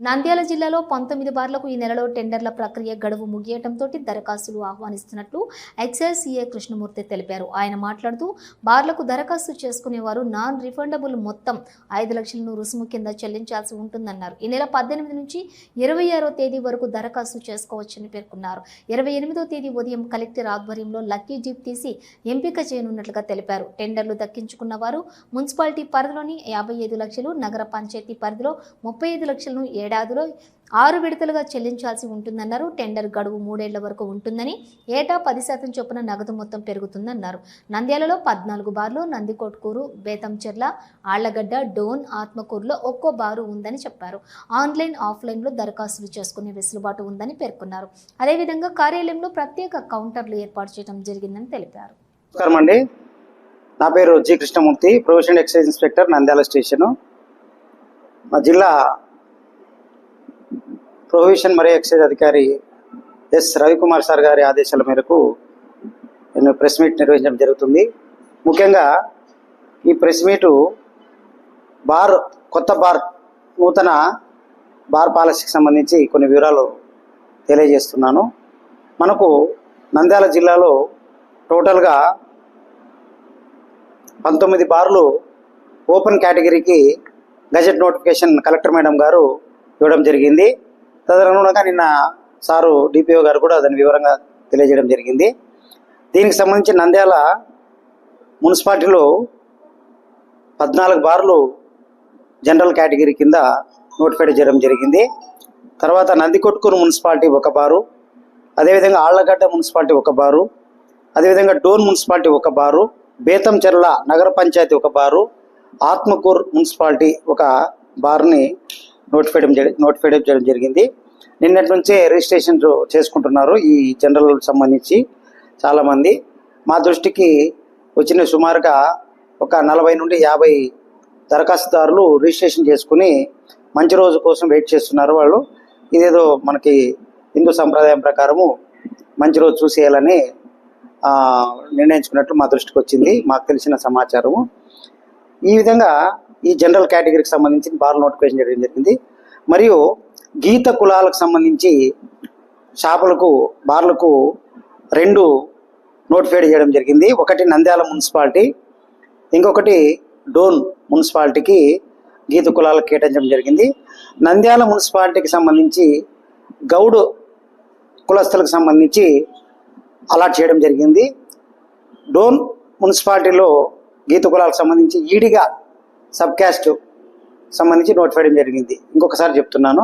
నంద్యాల జిల్లాలో పంతొమ్మిది బార్లకు ఈ నెలలో టెండర్ల ప్రక్రియ గడువు ముగియటంతో దరఖాస్తులు ఆహ్వానిస్తున్నట్లు ఎక్సైజ్ సీఏ కృష్ణమూర్తి తెలిపారు. ఆయన మాట్లాడుతూ బార్లకు దరఖాస్తు చేసుకునేవారు నాన్ రిఫండబుల్ మొత్తం ఐదు లక్షలను రుసుము కింద చెల్లించాల్సి ఉంటుందన్నారు. ఈ నెల పద్దెనిమిది నుంచి ఇరవై ఆరో తేదీ వరకు దరఖాస్తు చేసుకోవచ్చని పేర్కొన్నారు. ఇరవై ఎనిమిదో తేదీ ఉదయం కలెక్టర్ ఆధ్వర్యంలో లక్కీ జీప్ తీసి ఎంపిక చేయనున్నట్లుగా తెలిపారు. టెండర్లు దక్కించుకున్న వారు మున్సిపాలిటీ పరిధిలోని యాభై ఐదు లక్షలు నగర పంచాయతీ పరిధిలో ముప్పై ఐదు లక్షలను ఏడాదిలో ఆరు విడతలుగా చెల్లించాల్సి ఉంటుందన్నారు. టెండర్ గడువు మూడేళ్ళ వరకు ఉంటుందని ఏటా పది శాతం చొప్పున నగదు మొత్తం పెరుగుతుందన్నారు. నంద్యాలలో పద్నాలుగు బార్లు నందికొట్కూరు బేతంచెర్ల ఆళ్ళగడ్డ డోన్ ఆత్మకూరులో ఒక్కో బారు ఉందని చెప్పారు. ఆన్లైన్ ఆఫ్లైన్లో దరఖాస్తులు చేసుకునే వెసులుబాటు ఉందని పేర్కొన్నారు. అదేవిధంగా కార్యాలయంలో ప్రత్యేక కౌంటర్లు ఏర్పాటు చేయడం జరిగిందని తెలిపారు. నమస్కారం అండి. నా పేరు G Krishnamurthy provision excise inspector Nandyal station. మా జిల్లా ప్రొహిబిషన్ మరియు ఎక్సైజ్ అధికారి ఎస్ రవికుమార్ సార్ గారి ఆదేశాల మేరకు నేను ప్రెస్ మీట్ నిర్వహించడం జరుగుతుంది. ముఖ్యంగా ఈ ప్రెస్ మీటు బార్ కొత్త బార్ నూతన బార్ పాలసీకి సంబంధించి కొన్ని వివరాలు తెలియజేస్తున్నాను. మనకు నంద్యాల జిల్లాలో టోటల్గా పంతొమ్మిది బార్లు ఓపెన్ కేటగిరీకి గజెట్ నోటిఫికేషన్ కలెక్టర్ మేడం గారు ఇవ్వడం జరిగింది. తదనుగుణంగా నిన్న సారు డిపిఓ గారు కూడా దాని వివరంగా తెలియజేయడం జరిగింది. దీనికి సంబంధించి నంద్యాల మున్సిపాలిటీలో పద్నాలుగు బార్లు జనరల్ కేటగిరీ కింద నోటిఫై చేయడం జరిగింది. తర్వాత నందికొట్కూరు మున్సిపాలిటీ ఒక బారు అదేవిధంగా ఆళ్ళగడ్డ మున్సిపాలిటీ ఒక బారు అదేవిధంగా డోన్ మున్సిపాలిటీ ఒక బారు బేతంచెర్ల నగర పంచాయతీ ఒక బారు ఆత్మకూర్ మున్సిపాలిటీ ఒక బార్ని నోటిఫైడ్ నోటిఫై చేయడం జరిగింది. నిన్నటి నుంచే రిజిస్ట్రేషన్ చేసుకుంటున్నారు ఈ జనరల్ సంబంధించి చాలామంది. మా దృష్టికి వచ్చిన సుమారుగా ఒక నలభై నుండి యాభై దరఖాస్తుదారులు రిజిస్ట్రేషన్ చేసుకుని మంచి రోజు కోసం వెయిట్ చేస్తున్నారు వాళ్ళు. ఇదేదో మనకి హిందూ సంప్రదాయం ప్రకారము మంచి రోజు చూసేయాలని నిర్ణయించుకున్నట్టు నిర్ణయించుకున్నట్లు మా దృష్టికి వచ్చింది. మాకు తెలిసిన సమాచారము. ఈ విధంగా ఈ జనరల్ కేటగిరీకి సంబంధించి బార్ నోటిఫికేషన్ చేయడం జరిగింది. మరియు గీత కులాలకు సంబంధించి షాపులకు బార్లకు రెండు నోటిఫైడ్ చేయడం జరిగింది. ఒకటి నంద్యాల మున్సిపాలిటీ ఇంకొకటి డోన్ మున్సిపాలిటీకి గీత కులాలకు కేటాయించడం జరిగింది. నంద్యాల మున్సిపాలిటీకి సంబంధించి గౌడ్ కులస్తులకు సంబంధించి అలాట్ చేయడం జరిగింది. డోన్ మున్సిపాలిటీలో గీత కులాలకు సంబంధించి ఈడిగా సబ్ క్యాస్ట్ సంబంధించి నోటిఫై చేయడం జరిగింది. ఇంకొకసారి చెప్తున్నాను.